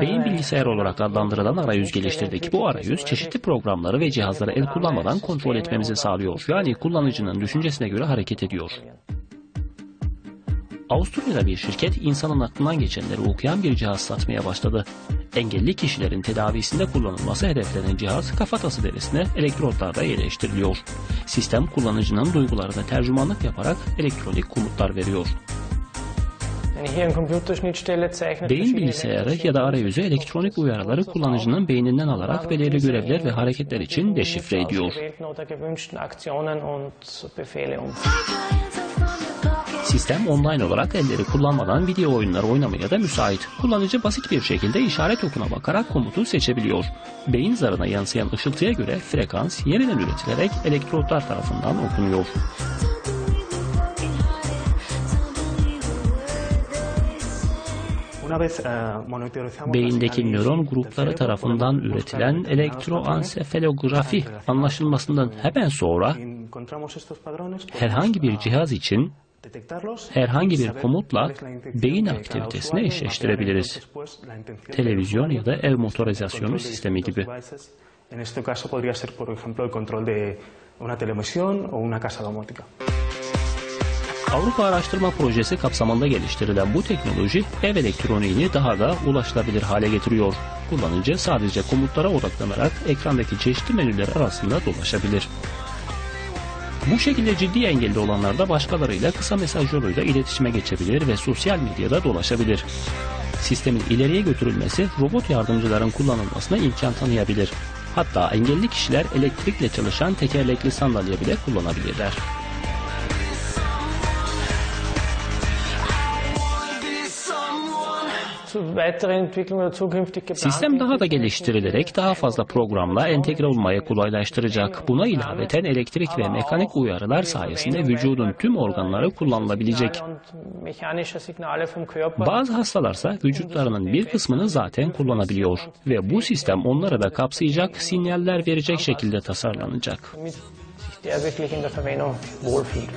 Beyin bilgisayar olarak adlandırılan arayüz geliştirdik. Bu arayüz çeşitli programları ve cihazları el kullanmadan kontrol etmemizi sağlıyor. Yani kullanıcının düşüncesine göre hareket ediyor. Avusturya'da bir şirket insanın aklından geçenleri okuyan bir cihaz satmaya başladı. Engelli kişilerin tedavisinde kullanılması hedeflenen cihaz kafatası derisine elektrotlarla yerleştiriliyor. Sistem kullanıcının duygularına tercümanlık yaparak elektronik komutlar veriyor. Beyin bilgisayarı ya da arayüzü elektronik uyarıları kullanıcının beyninden alarak belirli görevler ve hareketler için deşifre ediyor. Sistem online olarak elleri kullanmadan video oyunları oynamaya da müsait. Kullanıcı basit bir şekilde işaret okuna bakarak komutu seçebiliyor. Beyin zarına yansıyan ışıltıya göre frekans yeniden üretilerek elektrotlar tarafından okunuyor. Beyindeki nöron grupları tarafından üretilen elektroansefalografi anlaşılmasından hemen sonra herhangi bir cihaz için herhangi bir komutla beyin aktivitesini eşleştirebiliriz. Televizyon ya da ev motorizasyonu sistemi gibi. En este caso podría ser, por ejemplo, el control de una televisión o una casa domótica. Avrupa Araştırma Projesi kapsamında geliştirilen bu teknoloji ev elektroniğini daha da ulaşılabilir hale getiriyor. Kullanıcı sadece komutlara odaklanarak ekrandaki çeşitli menüler arasında dolaşabilir. Bu şekilde ciddi engelli olanlar da başkalarıyla kısa mesaj yoluyla iletişime geçebilir ve sosyal medyada dolaşabilir. Sistemin ileriye götürülmesi robot yardımcıların kullanılmasına imkan tanıyabilir. Hatta engelli kişiler elektrikle çalışan tekerlekli sandalye bile kullanabilirler. Sistem daha da geliştirilerek daha fazla programla entegre olmayı kolaylaştıracak. Buna ilaveten elektrik ve mekanik uyarılar sayesinde vücudun tüm organları kullanılabilecek. Bazı hastalarsa vücutlarının bir kısmını zaten kullanabiliyor ve bu sistem onları da kapsayacak sinyaller verecek şekilde tasarlanacak. der wirklich in der Verwendung wohlfühlt.